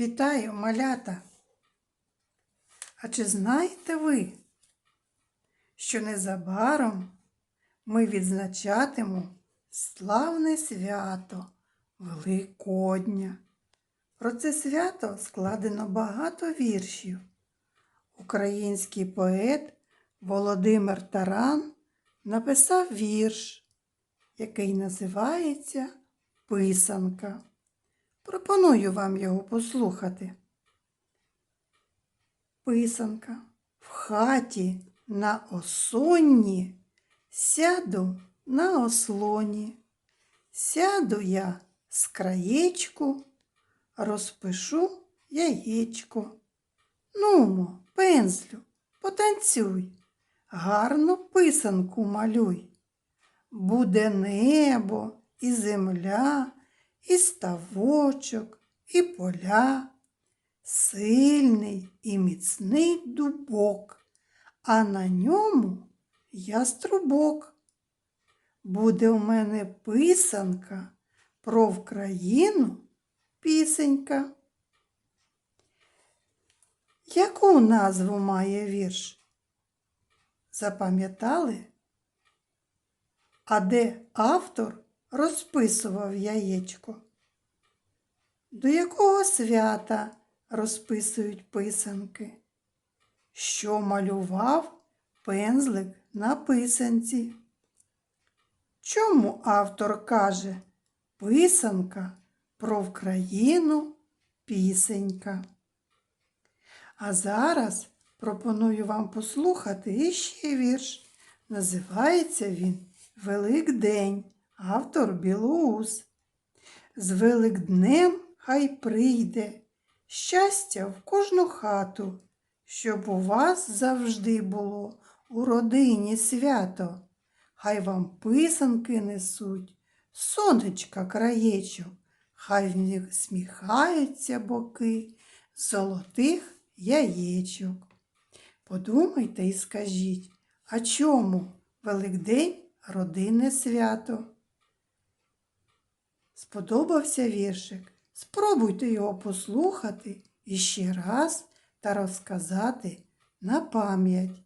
Вітаю, малята! А чи знаєте ви, що незабаром ми відзначатимемо славне свято Великодня? Про це свято складено багато віршів. Український поет Володимир Таран написав вірш, який називається Писанка. Пропоную вам його послухати. Писанка в хаті на осонні сяду на ослоні. Сяду я з краєчку, розпишу яєчко. Нумо, пензлю, потанцюй, гарну писанку малюй. Буде небо і земля, і ставочок, і поля, сильний і міцний дубок, а на ньому яструбок. Буде у мене писанка про Вкраїну пісенька. Яку назву має вірш? Запам'ятали? А де автор розписував яєчко? До якого свята розписують писанки? Що малював пензлик на писанці? Чому автор каже писанка про Вкраїну пісенька? А зараз пропоную вам послухати іще вірш. Називається він Великдень, автор Білоус. З Великднем хай прийде щастя в кожну хату, щоб у вас завжди було у родині свято. Хай вам писанки несуть, сонечка краєчок, хай в них сміхаються боки золотих яєчок. Подумайте і скажіть, а чому Великдень родинне свято? Сподобався віршик? Спробуйте його послухати іще раз та розказати на пам'ять.